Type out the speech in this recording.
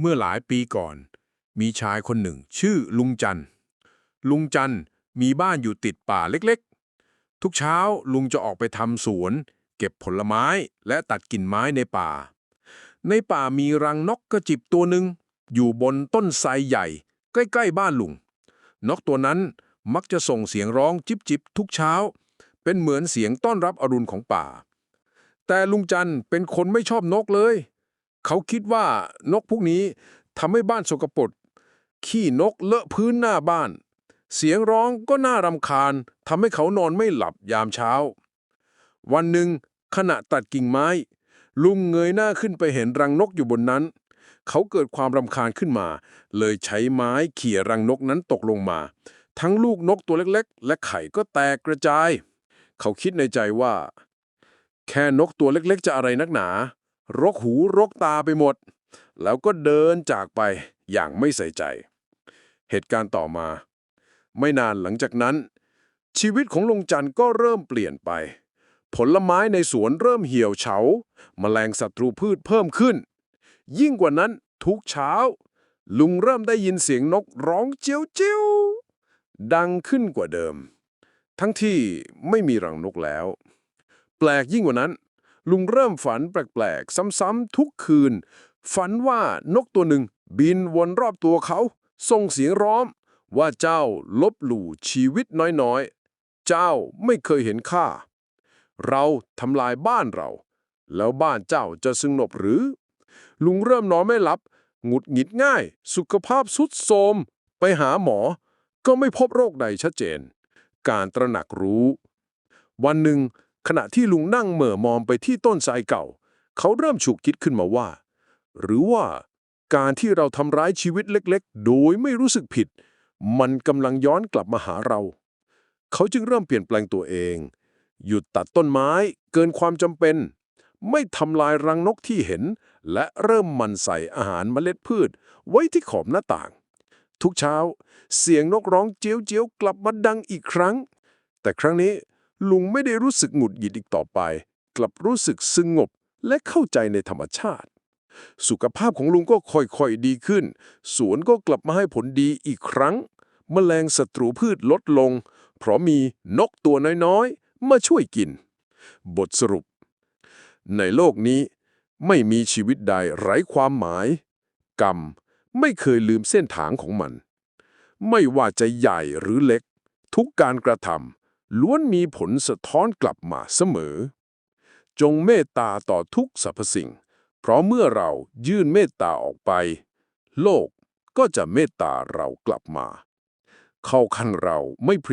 เมื่อหลายปีก่อน มีชายคนหนึ่ง ชื่อลุงจันลุงจันมีบ้านอยู่ติดป่าเล็กๆ ทุกเช้าลุงจะออกไปทำสวน เก็บผลไม้และตัดกิ่งไม้ในป่า ในป่ามีรังนกกระจิบตัวหนึ่งอยู่บนต้นไทรใหญ่ ใกล้ๆบ้านลุง นกตัวนั้นมักจะส่งเสียงร้องจิบจิบๆทุกเช้า เป็นเหมือนเสียงต้อนรับอรุณของป่า แต่ลุงจันเป็นคนไม่ชอบนกเลย เขาคิดว่านกพวกนี้ทำให้บ้านสกปรกขี้นกเลอะพื้นหน้าบ้าน เสียงร้องก็น่ารำคาญทำให้เขานอนไม่หลับยามเช้า วันหนึ่งขณะตัดกิ่งไม้ ลุงเงยหน้าขึ้นไปเห็นรังนกอยู่บนนั้น เขาเกิดความรำคาญขึ้นมา เลยใช้ไม้เขี่ยรังนกนั้นตกลงมา ทั้งลูกนกตัวเล็กๆ และไข่ก็แตกกระจาย เขาคิดในใจว่า แค่นกตัวเล็กๆ จะอะไรนักหนา รกหูรกตาไปหมด แล้วก็เดินจากไปอย่างไม่ใส่ใจ เหตุการณ์ต่อมา ไม่นานหลังจากนั้น ชีวิตของลุงจันทร์ก็เริ่มเปลี่ยนไป ผลไม้ในสวนเริ่มเหี่ยวเฉาแมลงศัตรูพืชเพิ่มขึ้น ยิ่งกว่านั้นทุกเช้า ลุงเริ่มได้ยินเสียงนกร้องเจียวเจียวดังขึ้นกว่าเดิม ทั้งที่ไม่มีรังนกแล้ว แปลกยิ่งกว่านั้น ลุงเริ่มฝันแปลกๆ ซ้ำๆทุกคืน ฝันว่านกตัวหนึ่งบินวนรอบตัวเขา ส่งเสียงร้อง ว่าเจ้าลบหลู่ชีวิตน้อยๆ เจ้าไม่เคยเห็นค่า เราทำลายบ้านเรา แล้วบ้านเจ้าจะสงบหรือ ลุงเริ่มนอนไม่หลับ หงุดหงิดง่าย สุขภาพสุดโทรมไปหาหมอ ก็ไม่พบโรคใดชัดเจน การตระหนักรู้ วันหนึ่ง ขณะที่ลุงนั่งเหม่อมองไปที่ต้นทรายเก่า เขาเริ่มฉุกคิดขึ้นมาว่า หรือว่าการที่เราทำร้ายชีวิตเล็กๆ โดยไม่รู้สึกผิด มันกำลังย้อนกลับมาหาเรา เขาจึงเริ่มเปลี่ยนแปลงตัวเอง หยุดตัดต้นไม้เกินความจำเป็น ไม่ทำลายรังนกที่เห็น และเริ่มมันใส่อาหารเมล็ดพืช ไว้ที่ขอบหน้าต่าง ทุกเช้า เสียงนกร้องเจียวเจียวกลับมาดังอีกครั้ง แต่ครั้งนี้ ลุงไม่ได้รู้สึกหงุดหงิดอีกต่อไป กลับรู้สึกสงบและเข้าใจในธรรมชาติ สุขภาพของลุงก็ค่อยๆดีขึ้น สวนก็กลับมาให้ผลดีอีกครั้งแมลงศัตรูพืชลดลง เพราะมีนกตัวน้อยๆ มาช่วยกิน บทสรุป ในโลกนี้ไม่มีชีวิตใดไร้ความหมาย กรรมไม่เคยลืมเส้นทางของมัน ไม่ว่าจะใหญ่หรือเล็ก ทุกการกระทำ ล้วนมีผลสะท้อนกลับมาเสมอ จงเมตตาต่อทุกสรรพสิ่ง เพราะเมื่อเรายื่นเมตตาออกไป โลกก็จะเมตตาเรากลับมา เข้าขั้นเราไม่พริ